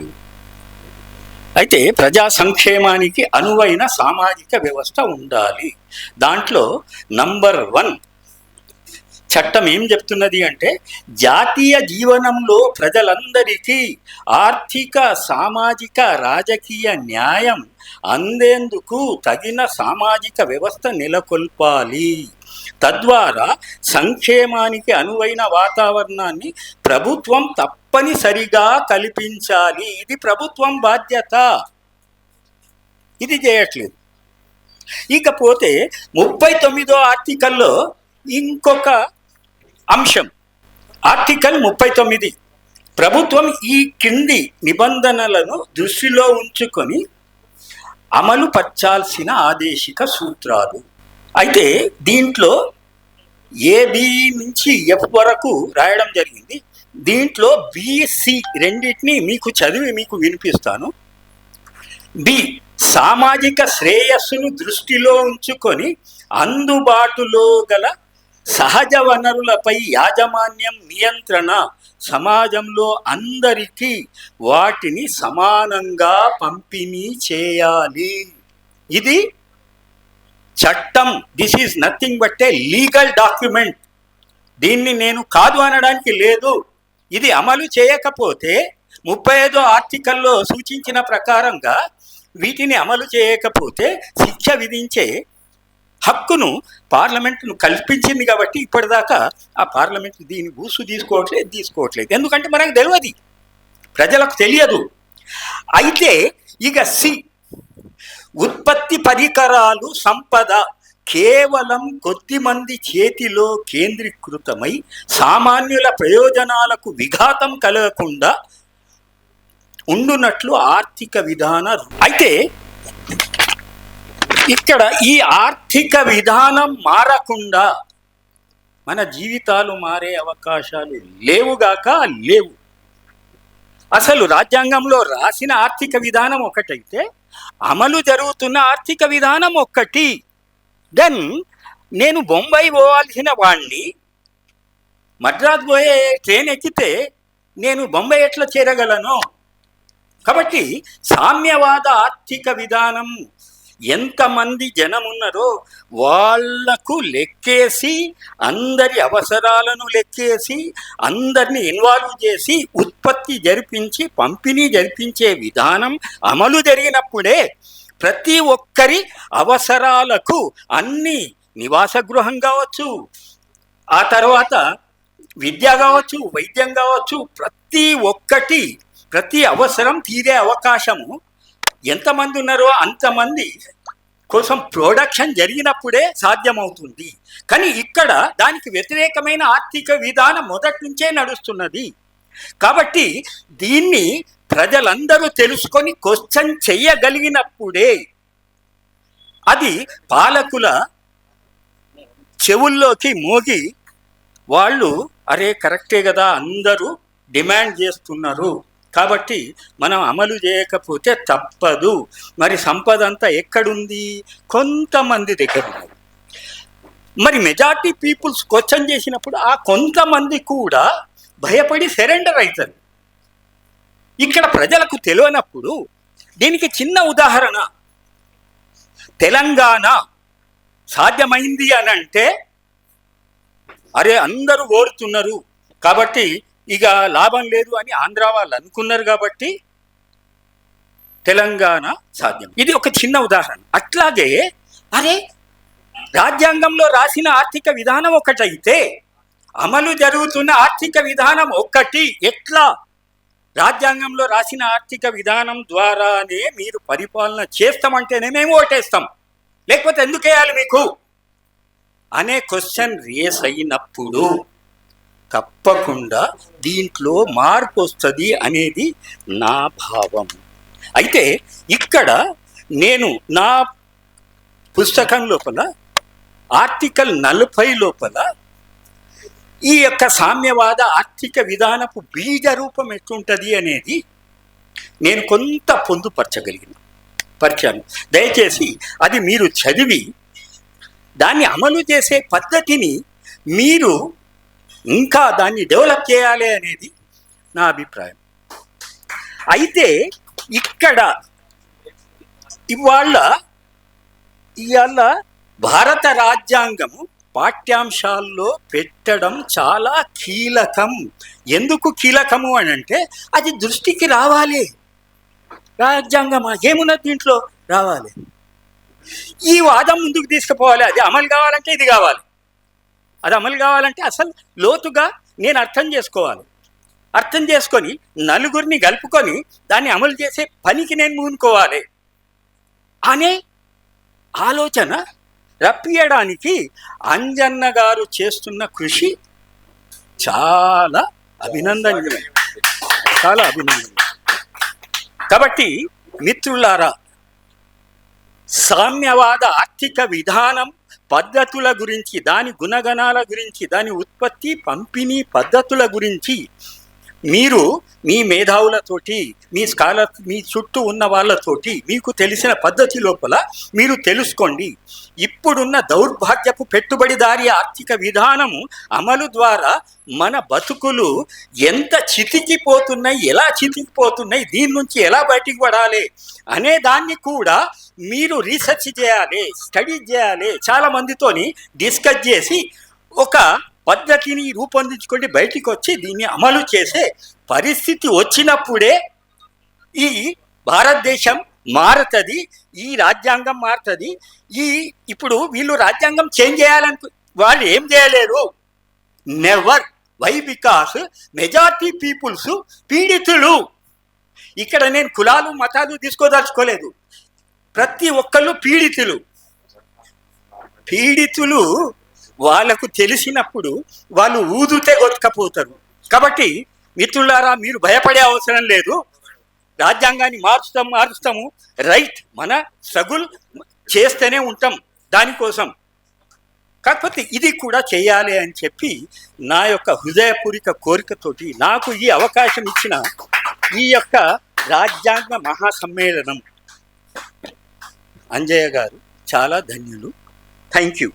ఉన్నాయి అయితే ప్రజా సంక్షేమానికి అనువైన సామాజిక వ్యవస్థ ఉండాలి. దాంట్లో నంబర్ వన్ చట్టం ఏం చెప్తున్నది అంటే జాతీయ జీవనంలో ప్రజలందరికీ ఆర్థిక సామాజిక రాజకీయ న్యాయం అందేందుకు తగిన సామాజిక వ్యవస్థ నెలకొల్పాలి. తద్వారా సంక్షేమానికి అనువైన వాతావరణాన్ని ప్రభుత్వం తప్పనిసరిగా కల్పించాలి. ఇది ప్రభుత్వం బాధ్యత. ఇది చేయట్లేదు. ఇకపోతే ముప్పై తొమ్మిదో ఆర్టికల్లో ఇంకొక అంశం. ఆర్టికల్ ముప్పై తొమ్మిది ప్రభుత్వం ఈ కింది నిబంధనలను దృష్టిలో ఉంచుకొని అమలుపరచాల్సిన ఆదేశిక సూత్రాలు. అయితే దీంట్లో ఏబి నుంచి ఎఫ్ వరకు రాయడం జరిగింది. దీంట్లో బిసి రెండింటిని మీకు చదివి మీకు వినిపిస్తాను. బి సామాజిక శ్రేయస్సును దృష్టిలో ఉంచుకొని అందుబాటులో గల సహజ వనరులపై యాజమాన్యం నియంత్రణ సమాజంలో అందరికీ వాటిని సమానంగా పంపిణీ చేయాలి. ఇది చట్టం this is nothing but a legal document. దీన్ని నేను కాదు అనడానికి లేదు. ఇది అమలు చేయకపోతే ముప్పై ఐదో ఆర్టికల్లో సూచించిన ప్రకారంగా వీటిని అమలు చేయకపోతే శిక్ష విధించే హక్కును పార్లమెంట్ను కల్పించింది కాబట్టి ఇప్పటిదాకా ఆ పార్లమెంట్ దీని ఊసు తీసుకోవట్లేదు తీసుకోవట్లేదు. ఎందుకంటే మనకు తెలియదు ప్రజలకు తెలియదు. అయితే ఇక సి ఉత్పత్తి పరికరాలు సంపద కేవలం కొద్ది మంది చేతిలో కేంద్రీకృతమై సామాన్యుల ప్రయోజనాలకు విఘాతం కలగకుండా ఉండునట్లు ఆర్థిక విధాన అయితే ఇక్కడ ఈ ఆర్థిక విధానం మారకుండా మన జీవితాలు మారే అవకాశాలు లేవుగాక లేవు. అసలు రాజ్యాంగంలో రాసిన ఆర్థిక విధానం ఒకటైతే అమలు జరుగుతున్న ఆర్థిక విధానం ఒక్కటి. దెన్ నేను బొంబాయి పోవాల్సిన వాణ్ణి మద్రాస్ పోయే ట్రైన్ ఎక్కితే నేను బొంబాయి ఎట్లా చేరగలను? కాబట్టి సామ్యవాద ఆర్థిక విధానం ఎంతమంది జనమున్నారో వాళ్ళకు లెక్కేసి అందరి అవసరాలను లెక్కేసి అందరిని ఇన్వాల్వ్ చేసి ఉత్పత్తి జరిపించి పంపిణీ జరిపించే విధానం అమలు జరిగినప్పుడే ప్రతి ఒక్కరి అవసరాలకు అన్ని నివాస గృహం కావచ్చు ఆ తర్వాత విద్య కావచ్చు వైద్యం కావచ్చు ప్రతి ఒక్కటి ప్రతి అవసరం తీరే అవకాశము ఎంతమంది ఉన్నారో అంతమంది కోసం ప్రొడక్షన్ జరిగినప్పుడే సాధ్యమవుతుంది. కానీ ఇక్కడ దానికి వ్యతిరేకమైన ఆర్థిక విధానం మొదటి నుంచే నడుస్తున్నది. కాబట్టి దీన్ని ప్రజలందరూ తెలుసుకొని క్వశ్చన్ చెయ్యగలిగినప్పుడే అది పాలకుల చెవుల్లోకి మోగి వాళ్ళు అరే కరెక్టే కదా అందరూ డిమాండ్ చేస్తున్నారు. కాబట్టి మనం అమలు చేయకపోతే తప్పదు. మరి సంపద అంతా ఎక్కడుంది? కొంతమంది దగ్గర ఉన్నది మరి మెజార్టీ పీపుల్స్ క్వశ్చన్ చేసినప్పుడు ఆ కొంతమంది కూడా భయపడి సరెండర్ అవుతారు. ఇక్కడ ప్రజలకు తెలియనప్పుడు దీనికి చిన్న ఉదాహరణ. తెలంగాణ సాధ్యమైంది అని అంటే అరే అందరూ ఓడుతున్నారు. కాబట్టి ఇక లాభం లేదు అని ఆంధ్ర వాళ్ళు అనుకున్నారు కాబట్టి తెలంగాణ సాధ్యం. ఇది ఒక చిన్న ఉదాహరణ. అట్లాగే అరే రాజ్యాంగంలో రాసిన ఆర్థిక విధానం ఒకటైతే అమలు జరుగుతున్న ఆర్థిక విధానం ఒక్కటి. ఎట్లా? రాజ్యాంగంలో రాసిన ఆర్థిక విధానం ద్వారానే మీరు పరిపాలన చేస్తామంటేనే మేము ఓటేస్తాం. లేకపోతే ఎందుకేయాలి మీకు? అనే క్వశ్చన్ రేస్ అయినప్పుడు తప్పకుండా దీంట్లో మార్పు వస్తుంది అనేది నా భావం. అయితే ఇక్కడ నేను నా పుస్తకం లోపల ఆర్టికల్ నలభై లోపల ఈ యొక్క సామ్యవాద ఆర్థిక విధానపు బీజ రూపం ఎట్లుంటుంది అనేది నేను కొంత పొందుపరచగలిగిన పరిచాను దయచేసి అది మీరు చదివి దాన్ని అమలు చేసే పద్ధతిని మీరు ఇంకా దాన్ని డెవలప్ చేయాలి అనేది నా అభిప్రాయం. అయితే ఇక్కడ ఇవాళ ఇవాళ భారత రాజ్యాంగము పాఠ్యాంశాల్లో పెట్టడం చాలా కీలకం. ఎందుకు కీలకము అని అంటే అది దృష్టికి రావాలి. రాజ్యాంగమా? ఏమున్నది దీంట్లో? రావాలి. ఈ వాదం ముందుకు తీసుకుపోవాలి. అది అమలు కావాలంటే ఇది కావాలి. అది అమలు కావాలంటే అసలు లోతుగా నేను అర్థం చేసుకోవాలి. అర్థం చేసుకొని నలుగురిని కలుపుకొని దాన్ని అమలు చేసే పనికి నేను మూనుకోవాలి అనే ఆలోచన రప్పియడానికి అంజన్న గారు చేస్తున్న కృషి చాలా అభినందనీయమైన చాలా అభినందన కాబట్టి మిత్రులారా సామ్యవాద ఆర్థిక విధానం పద్ధతుల గురించి దాని గుణగణాల గురించి దాని ఉత్పత్తి పంపిణీ పద్ధతుల గురించి మీరు మీ మేధావులతోటి మీ స్కాలర్ మీ చుట్టూ ఉన్న వాళ్ళతోటి మీకు తెలిసిన పద్ధతి లోపల మీరు తెలుసుకోండి. ఇప్పుడున్న దౌర్భాగ్యపు పెట్టుబడిదారి ఆర్థిక విధానము అమలు ద్వారా మన బతుకులు ఎంత చితికిపోతున్నాయి ఎలా చితికిపోతున్నాయి దీని నుంచి ఎలా బయటికి పడాలి అనే దాన్ని కూడా మీరు రీసెర్చ్ చేయాలి స్టడీ చేయాలి. చాలా మందితోని డిస్కస్ చేసి ఒక పద్ధతిని రూపొందించుకొని బయటికి వచ్చి దీన్ని అమలు చేసే పరిస్థితి వచ్చినప్పుడే ఈ భారతదేశం మారుతుంది ఈ రాజ్యాంగం మారుతుంది. ఈ ఇప్పుడు వీళ్ళు రాజ్యాంగం చేంజ్ చేయాలనుకు వాళ్ళు ఏం చేయలేరు. Never why because majority peoples పీడితులు. ఇక్కడ నేను కులాలు మతాలు తీసుకోదలుచుకోలేదు. ప్రతి ఒక్కళ్ళు పీడితులు. పీడితులు వాళ్ళకు తెలిసినప్పుడు వాళ్ళు ఊదుతే కొట్టుకపోతారు. కాబట్టి మిత్రులారా మీరు భయపడే అవసరం లేదు. రాజ్యాంగాన్ని మార్చుతాం మారుస్తాము. రైట్ మన సగుల్ చేస్తూనే ఉంటాం దానికోసం. కాకపోతే ఇది కూడా చేయాలి అని చెప్పి నా యొక్క హృదయపూరిక కోరికతోటి నాకు ఈ అవకాశం ఇచ్చిన ఈ యొక్క రాజ్యాంగ మహాసమ్మేళనం. అంజయ్య గారు చాలా ధన్యులు. Thank you